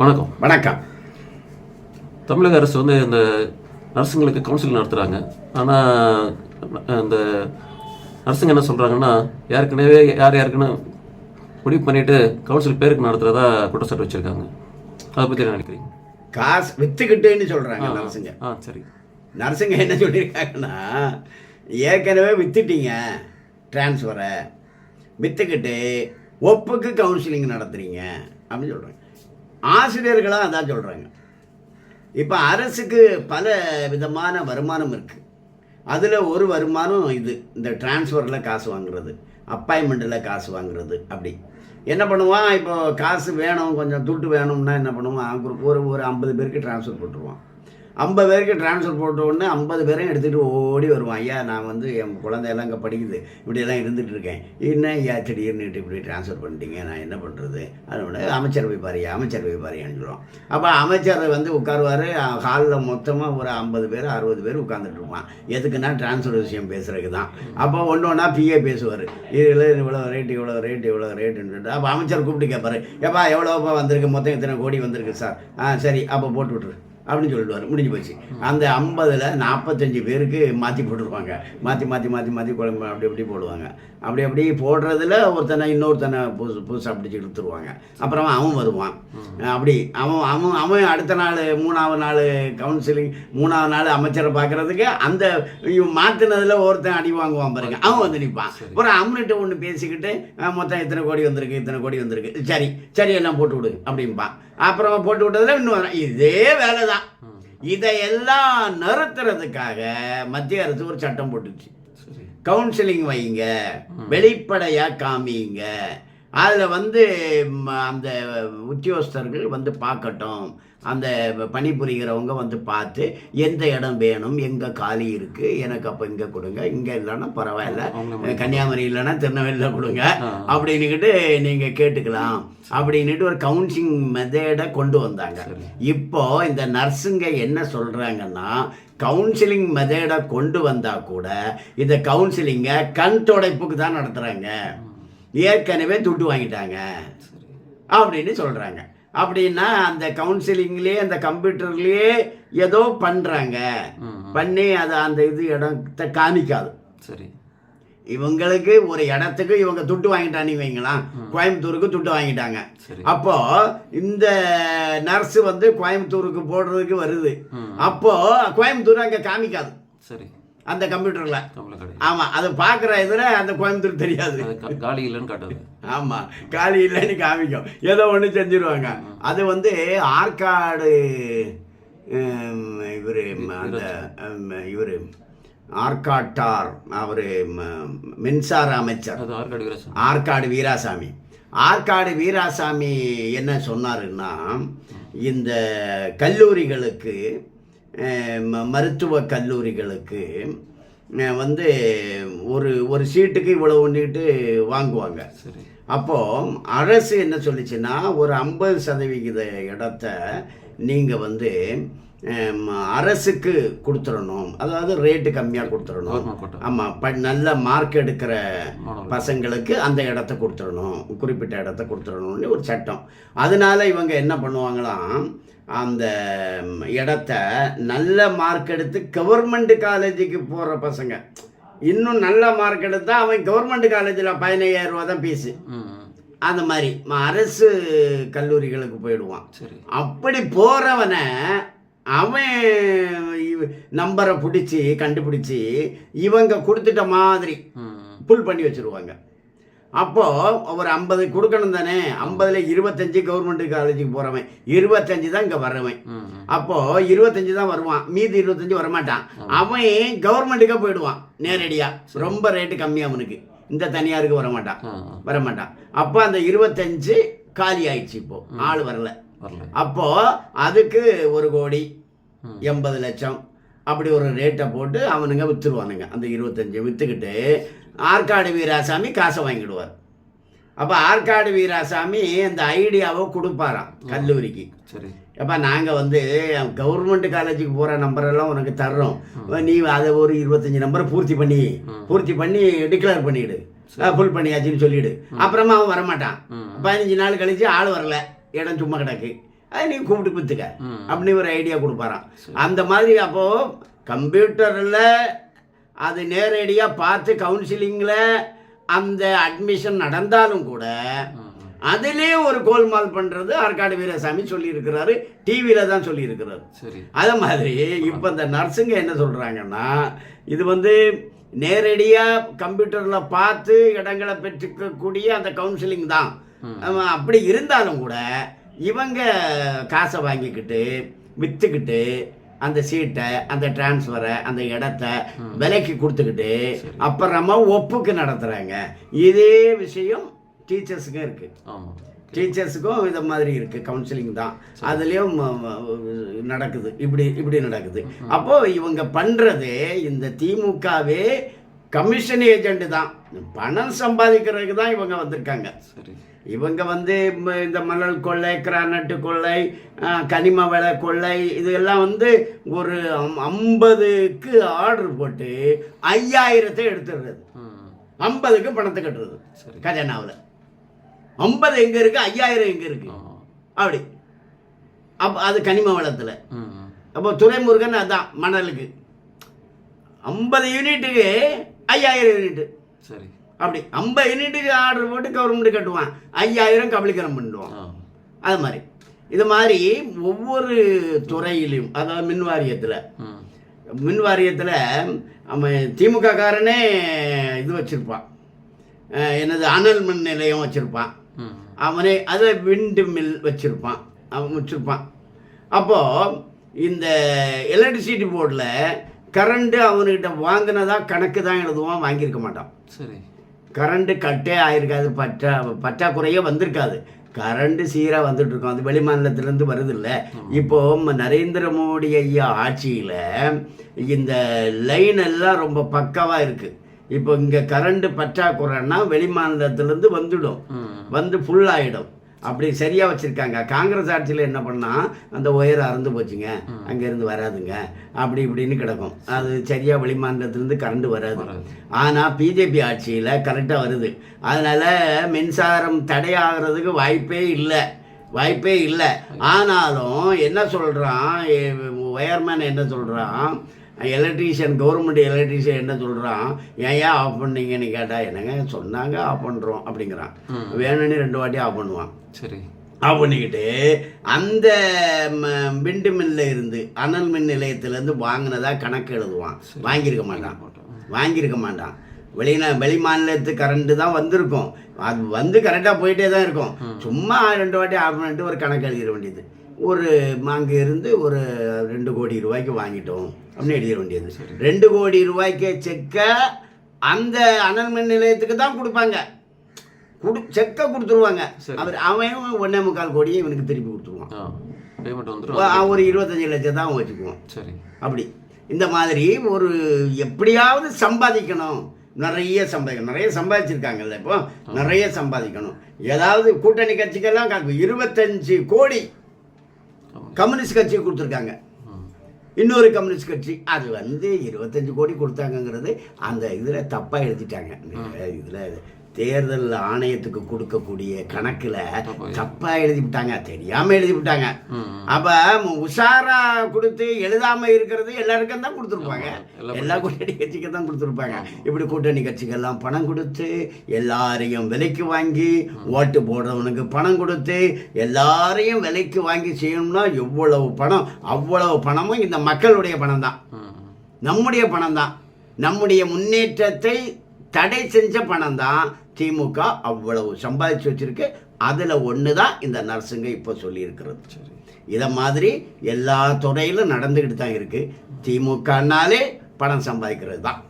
வணக்கம். வணக்கம். தமிழக அரசு வந்து இந்த நர்ஸுங்களுக்கு கவுன்சிலிங் நடத்துகிறாங்க ஆனால் இந்த நர்ஸுங்க என்ன சொல்கிறாங்கன்னா ஏற்கனவே யார் யாருக்குன்னு முடிவு பண்ணிட்டு கவுன்சில் பேருக்கு நடத்துகிறதா குற்றச்சாட்டு வச்சுருக்காங்க. அதை பற்றி என்ன நினைக்கிறீங்க? காசு வித்துக்கிட்டேன்னு சொல்றாங்க நர்ஸுங்க ஆ. சரி. நர்ஸுங்க என்ன சொல்லியிருக்காங்கன்னா ஏற்கனவே வித்துட்டீங்க டிரான்ஸ்ஃபரை வித்துக்கிட்டு ஒப்புக்கு கவுன்சிலிங் நடத்துறீங்க அப்படின்னு சொல்றாங்க. ஆசிரியர்களாக அதான் சொல்கிறாங்க இப்போ அரசுக்கு பல விதமான வருமானம் இருக்குது அதில் ஒரு வருமானம் இது இந்த டிரான்ஸ்ஃபரில் காசு வாங்குறது அப்பாயின்மெண்ட்டில் காசு வாங்குறது அப்படி. என்ன பண்ணுவான்? இப்போ காசு வேணும் கொஞ்சம் துட்டு வேணும்னா என்ன பண்ணுவான்? ஒரு- ஒரு ஒரு ஐம்பது பேருக்கு டிரான்ஸ்ஃபர் போட்டுருவான். ஐம்பது பேருக்கு டிரான்ஸ்ஃபர் போட்ட உடனே ஐம்பது பேரையும் எடுத்துகிட்டு ஓடி வருவான். ஐயா நான் வந்து என் குழந்தையெல்லாம் இங்கே படிக்குது. இப்படியெல்லாம் இருந்துகிட்டு இருக்கேன். என்ன ஐயா திடீர்னு இப்படி டிரான்ஸ்ஃபர் பண்ணிட்டீங்க? நான் என்ன பண்ணுறது அதோட அமைச்சர் போய் பாரியா அமைச்சர் போய் பாரியான்னு அப்போ அமைச்சர் வந்து உட்காருவார். ஹாலில் மொத்தமாக ஒரு ஐம்பது பேர் அறுபது பேர் உட்காந்துட்டு இருப்பான். எதுக்குன்னா டிரான்ஸ்ஃபர் விஷயம் பேசுகிறதுக்கு தான். அப்போ ஒன்று ஒன்றா பிஏ பேசுவார். இதில் இவ்வளோ ரேட் இவ்வளோ ரேட் இவ்வளோ ரேட்டுன்னு சொல்லிட்டு. அப்போ அமைச்சர் கூப்பிட்டு கேட்பாரு எப்பா எவ்வளோப்பா வந்திருக்கு? மொத்தம் இத்தனை கோடி வந்திருக்கு சார்? ஆ சரி அப்போ போட்டு விட்ரு அப்படின்னு சொல்லிடுவார். முடிஞ்சு போச்சு. அந்த ஐம்பதில் நாற்பத்தஞ்சு பேருக்கு மாற்றி போட்டுருவாங்க மாற்றி மாற்றி மாற்றி மாற்றி குழம்பு அப்படி அப்படி போடுவாங்க. அப்படி அப்படி போடுறதுல ஒருத்தனை இன்னொருத்தனை புதுசு புதுசாக பிடிச்சி இழுத்துருவாங்க. அப்புறம் அவன் வருவான். அப்படி அவன் அவன் அவன் அடுத்த நாள் மூணாவது நாள் கவுன்சிலிங் மூணாவது நாள் அமைச்சரை பார்க்கறதுக்கு அந்த மாற்றினதில் ஒருத்தன் அடி வாங்குவான் பாருங்க. அவன் வந்து நிற்பான் அப்புறம் அவன்கிட்ட ஒன்று பேசிக்கிட்டு மொத்தம் இத்தனை கோடி வந்திருக்கு இத்தனை கோடி வந்திருக்கு? சரி சரி எல்லாம் போட்டு விடு அப்படிம்பான். அப்புறம் போட்டு விட்டதுல இன்னும். இதே வேலை தான் இதையெல்லாம் நிறுத்துறதுக்காக மத்திய அரசு ஒரு சட்டம் போட்டுச்சு. கவுன்சிலிங் வைங்க. வெளிப்படையா காமிங்க. அதில் வந்து அந்த உத்தியோகஸ்தர்கள் வந்து பார்க்கட்டும். அந்த பணிபுரிகிறவங்க வந்து பார்த்து எந்த இடம் வேணும்? எங்கே காலி இருக்குது எனக்கு அப்போ இங்கே கொடுங்க. இங்கே இல்லைன்னா பரவாயில்ல. கன்னியாகுமரி இல்லைன்னா திருநெல்வேலியில் கொடுங்க. அப்படின்னுக்கிட்டு நீங்கள் கேட்டுக்கலாம். அப்படின்னுட்டு ஒரு கவுன்சிலிங் மெத்தடை கொண்டு வந்தாங்க. சரி. இப்போ இந்த நர்ஸுங்க என்ன சொல்கிறாங்கன்னா கவுன்சிலிங் மெத்தடை கொண்டு வந்தா கூட இந்த கவுன்சிலிங்கை கண் துடைப்புக்கு தான் நடத்துகிறாங்க ஏற்கனவே துட்டு வாங்கிட்டாங்க. அப்படின்னு சொல்கிறாங்க அப்படின்னா அந்த கவுன்சிலிங்லேயே அந்த கம்ப்யூட்டர்லேயே ஏதோ பண்ணுறாங்க. பண்ணி அதை அந்த இது இடத்த காமிக்காது. சரி. இவங்களுக்கு ஒரு இடத்துக்கு இவங்க துட்டு வாங்கிட்டான்னு வைங்களாம் கோயம்புத்தூருக்கு துட்டு வாங்கிட்டாங்க. அப்போ இந்த நர்ஸ் வந்து கோயம்புத்தூருக்கு போடுறதுக்கு வருது. அப்போ கோயம்புத்தூர் அங்கே காமிக்காது. சரி. அந்த கம்ப்யூட்டர்ல. கமல கடை ஆமா அதை பார்க்குற இதில் அந்த கோயம்புத்தூர் தெரியாது. காலி இல்லைன்னு காட்டுது. ஆமா காலி இல்லைன்னு காமிக்கும். ஏதோ ஒன்று செஞ்சிருவாங்க. அது வந்து ஆற்காடு இவர் அந்த இவர் ஆற்காட்டார் அவர் மின்சார அமைச்சர். ஆற்காடு வீராசாமி. ஆற்காடு வீராசாமி. என்ன சொன்னாருன்னா இந்த கல்லூரிகளுக்கு மருத்துவ கல்லூரிகளுக்கு வந்து ஒரு ஒரு சீட்டுக்கு இவ்வளோ ஒன்றுட்டு வாங்குவாங்க. சரி. அப்போ அரசு என்ன சொல்லிச்சுன்னா ஒரு ஐம்பது சதவிகித இடத்த நீங்கள் வந்து அரசுக்கு கொடுத்துடணும். அதாவது ரேட்டு கம்மியாக கொடுத்துடணும். ஆமாம் ப நல்ல மார்க் எடுக்கிற. பசங்களுக்கு அந்த இடத்த கொடுத்துடணும். குறிப்பிட்ட இடத்த கொடுத்துடணும்னு ஒரு சட்டம். அதனால இவங்க என்ன பண்ணுவாங்களாம் அந்த இடத்த நல்ல மார்க் எடுத்து கவர்மெண்ட் காலேஜுக்கு போகிற பசங்க. இன்னும் நல்ல மார்க் எடுத்தா அவன் கவர்மெண்ட் காலேஜில் பதினையாயிரம் ரூபா தான் ஃபீஸு. அந்த மாதிரி அரசு கல்லூரிகளுக்கு போயிடுவான். சரி. அப்படி போகிறவனை அவன் நம்பரை பிடிச்சி கண்டுபிடிச்சி இவங்க கொடுத்துட்ட மாதிரி. புல் பண்ணி வச்சுருவாங்க. அப்போ ஒரு ஐம்பது கொடுக்கணும் தானே? ஐம்பதுல இருபத்தஞ்சு கவர்மெண்ட் காலேஜுக்கு போகிறவன் இருபத்தஞ்சு தான் இங்கே வர்றவன். ம். ம். அப்போ இருபத்தஞ்சு தான் வருவான். மீதி இருபத்தஞ்சு வரமாட்டான். அவன் கவர்மெண்ட்டுக்கே போயிடுவான் நேரடியாக ரொம்ப ரேட்டு கம்மி அவனுக்கு. இந்த தனியாருக்கு வரமாட்டான். வரமாட்டான். அப்போ அந்த இருபத்தஞ்சு காலி ஆயிடுச்சு இப்போ. ஆள் வரல. அப்போ அதுக்கு ஒரு கோடி. எண்பது லட்சம் அப்படி ஒரு ரேட்டை போட்டு அவனுங்க விற்றுருவானுங்க அந்த இருபத்தஞ்சு விற்றுக்கிட்டு ஆற்காடு வீராசாமி காசை வாங்கிடுவார். அப்போ ஆற்காடு வீராசாமி அந்த ஐடியாவை கொடுப்பாராம் கல்லூரிக்கு. சரி. அப்போ நாங்கள் வந்து கவர்மெண்ட் காலேஜுக்கு போகிற நம்பரெல்லாம் உனக்கு தர்றோம். நீ அதை ஒரு இருபத்தஞ்சி நம்பரை பூர்த்தி பண்ணி பூர்த்தி பண்ணி டிக்ளேர் பண்ணிவிடு ஃபுல் பண்ணியாச்சுன்னு சொல்லிவிடு அப்புறமா அவன் வரமாட்டான். பதினஞ்சு நாள் கழிச்சு ஆள் வரல. இடம் சும்மா கிடக்கு. அதை நீ கூப்பிட்டு வித்துக்க ம். அப்படின்னு ஒரு ஐடியா கொடுப்பாராம் அந்த மாதிரி அப்போ கம்ப்யூட்டரில் அது நேரடியாக பார்த்து கவுன்சிலிங்கில் அந்த அட்மிஷன் நடந்தாலும் கூட. அதிலே ஒரு கோல்மால் பண்ணுறது ஆற்காடு வீரசாமி சொல்லியிருக்கிறாரு. டிவியில் தான் சொல்லியிருக்கிறாரு. அதே மாதிரி இப்போ இந்த நர்ஸுங்க என்ன சொல்கிறாங்கன்னா இது வந்து நேரடியாக கம்ப்யூட்டரில் பார்த்து இடங்களை பெற்றுக்கக்கூடிய அந்த கவுன்சிலிங் தான். அப்படி இருந்தாலும் கூட இவங்க காசை வாங்கிக்கிட்டு விற்றுக்கிட்டு அந்த சீட்டை அந்த டிரான்ஸ்ஃபரை அந்த இடத்த விலைக்கு கொடுத்துக்கிட்டு அப்புறமா ஒப்புக்கு நடத்துகிறாங்க இதே விஷயம் டீச்சர்ஸுக்கும் இருக்குது டீச்சர்ஸுக்கும் இந்த மாதிரி இருக்கு. கவுன்சிலிங் தான். அதுலேயும் நடக்குது. இப்படி இப்படி நடக்குது. அப்போ இவங்க பண்றது இந்த திமுகவே கமிஷன் ஏஜென்ட் தான். பணம் சம்பாதிக்கிறதுக்கு தான் இவங்க வந்திருக்காங்க. சரி. இவங்க வந்து இந்த மணல் கொள்ளை கிரானட்டு கொள்ளை கனிம வள கொள்ளை இதெல்லாம் வந்து ஒரு ஐம்பதுக்கு ஆர்டர் போட்டு ஐயாயிரத்தை எடுத்துடுறது. ஐம்பதுக்கு பணத்தை கட்டுறது. கஜானாவில். ஐம்பது எங்கே இருக்குது ஐயாயிரம் எங்கே இருக்குது அப்படி. அப்போ அது கனிம வளத்தில். அப்போ துரைமுருகன் அதான் மணலுக்கு. ஐம்பது யூனிட்டுக்கு ஐயாயிரம் யூனிட்டு. சரி. அப்படி ஐம்பது யூனிட்டுக்கு ஆர்டர் போட்டு கவர்மெண்ட் கட்டுவான். ஐயாயிரம் கபலீகரம் பண்ணிடுவான் ஆ. அது மாதிரி. இது மாதிரி ஒவ்வொரு துறையிலும் அதாவது மின் வாரியத்தில். மின் வாரியத்தில் அவன் திமுக காரனே இது வச்சுருப்பான். என்னது அனல் மின் நிலையம் வச்சுருப்பான். அவனே அதை விண்டு மில் வச்சுருப்பான். அவன் வச்சுருப்பான். அப்போது இந்த எலக்ட்ரிசிட்டி போர்டில் கரண்ட்டு அவனுக்கிட்ட வாங்கினதா கணக்கு தான் எழுதுவான் வாங்கியிருக்க மாட்டான். சரி. கரண்ட்டு கட்டே ஆயிருக்காது பற்றா பற்றாக்குறையே வந்திருக்காது. கரண்ட் சீராக வந்துட்டு இருக்கும் அது வெளி மாநிலத்திலேருந்து வருது இல்லை இப்போ நரேந்திர மோடி ஐயா ஆட்சியில் இந்த லைன் எல்லாம் ரொம்ப பக்காவாக இருக்குது இப்போ இங்கே கரண்ட் பற்றாக்குறைன்னா வெளி மாநிலத்திலேருந்து வந்துடும். வந்து ஃபுல் ஆகிடும் அப்படி சரியாக வச்சுருக்காங்க. காங்கிரஸ் ஆட்சியில் என்ன பண்ணால் அந்த ஒயர் அறந்து போச்சுங்க. அங்கேருந்து வராதுங்க. அப்படி இப்படின்னு கிடக்கும். அது சரியாக வெளிமாநிலத்திலேருந்து கரண்ட் வராது. ஆனால் பிஜேபி ஆட்சியில் கரெக்டாக வருது. அதனால் மின்சாரம் தடையாகிறதுக்கு வாய்ப்பே இல்லை. வாய்ப்பே இல்லை. ஆனாலும் என்ன சொல்கிறான் ஒயர்மேன் என்ன சொல்கிறான் எலக்ட்ரீஷியன் கவர்மெண்ட் எலக்ட்ரீஷியன் என்ன சொல்கிறான் ஏன் ஏன் ஆஃப் பண்ணீங்கன்னு கேட்டால் என்னங்க சொன்னாங்க ஆஃப் பண்ணுறோம் அப்படிங்கிறான். வேணும்னு ரெண்டு வாட்டி ஆஃப் பண்ணுவான். சரி. ஆஃப் பண்ணிக்கிட்டு அந்த விண்டு மில்ல இருந்து அனல் மின் நிலையத்திலேருந்து வாங்கினதா கணக்கு எழுதுவான். வாங்கியிருக்க மாட்டான். வாங்கியிருக்க மாட்டான். வெளிநா வெளி மாநிலத்து கரண்ட்டு தான் வந்திருக்கும். அது வந்து கரெக்டாக போயிட்டே தான் இருக்கும். சும்மா ரெண்டு வாட்டி ஆஃப் பண்ணிட்டு ஒரு கணக்கு எழுதிட வேண்டியது. ஒரு அங்கே இருந்து ஒரு ரெண்டு கோடி ரூபாய்க்கு வாங்கிட்டோம். அப்படின்னு எழுதிட வேண்டியது. ரெண்டு கோடி ரூபாய்க்கு செக்கை அந்த அனல் மின் நிலையத்துக்கு தான் கொடுப்பாங்க. குடு செக்கை கொடுத்துருவாங்க. அவர் அவன் ஒன்றே முக்கால் கோடியை இவனுக்கு திருப்பி கொடுத்துருவான். ஒரு இருபத்தஞ்சு லட்சம் தான் அவன் வச்சுக்குவான். சரி. அப்படி. இந்த மாதிரி ஒரு எப்படியாவது சம்பாதிக்கணும். நிறைய சம்பாதிக்கணும். நிறைய சம்பாதிச்சிருக்காங்கல்ல இப்போ. நிறைய சம்பாதிக்கணும். ஏதாவது கூட்டணி கட்சிக்கெல்லாம் இருபத்தஞ்சு கோடி கம்யூனிஸ்ட் கட்சிக்கு கொடுத்துருக்காங்க. இன்னொரு கம்யூனிஸ்ட் கட்சி அது வந்து இருபத்தஞ்சு கோடி கொடுத்தாங்கங்கிறது அந்த இதில் தப்பாக எழுதிட்டாங்க இதில் தேர்தல் ஆணையத்துக்கு கொடுக்கக்கூடிய கணக்கில் தப்பா தப்பாக எழுதி விட்டாங்க தெரியாமல் எழுதி விட்டாங்க அப்ப உஷாரா கொடுத்து எழுதாம இருக்கிறது எல்லாருக்கும் தான் கொடுத்துருப்பாங்க. எல்லா கூட்டணி கட்சிக்கு தான் கொடுத்துருப்பாங்க. இப்படி கூட்டணி கட்சிக்கெல்லாம் பணம் கொடுத்து எல்லாரையும் விலைக்கு வாங்கி ஓட்டு போடுறவனுக்கு பணம் கொடுத்து எல்லாரையும் விலைக்கு வாங்கி செய்யணும்னா எவ்வளவு பணம்? அவ்வளவு பணமும் இந்த மக்களுடைய பணம் தான் நம்முடைய பணம் தான் நம்முடைய முன்னேற்றத்தை தடை செஞ்ச பணம் தான் திமுக அவ்வளவு சம்பாதிச்சு வச்சிருக்கு. அதில் ஒன்று தான் இந்த நர்ஸுங்க இப்போ சொல்லியிருக்கிறது. சரி. இதை மாதிரி எல்லா துறையிலும் நடந்துக்கிட்டு தான் இருக்குது திமுகனாலே பணம் சம்பாதிக்கிறது தான்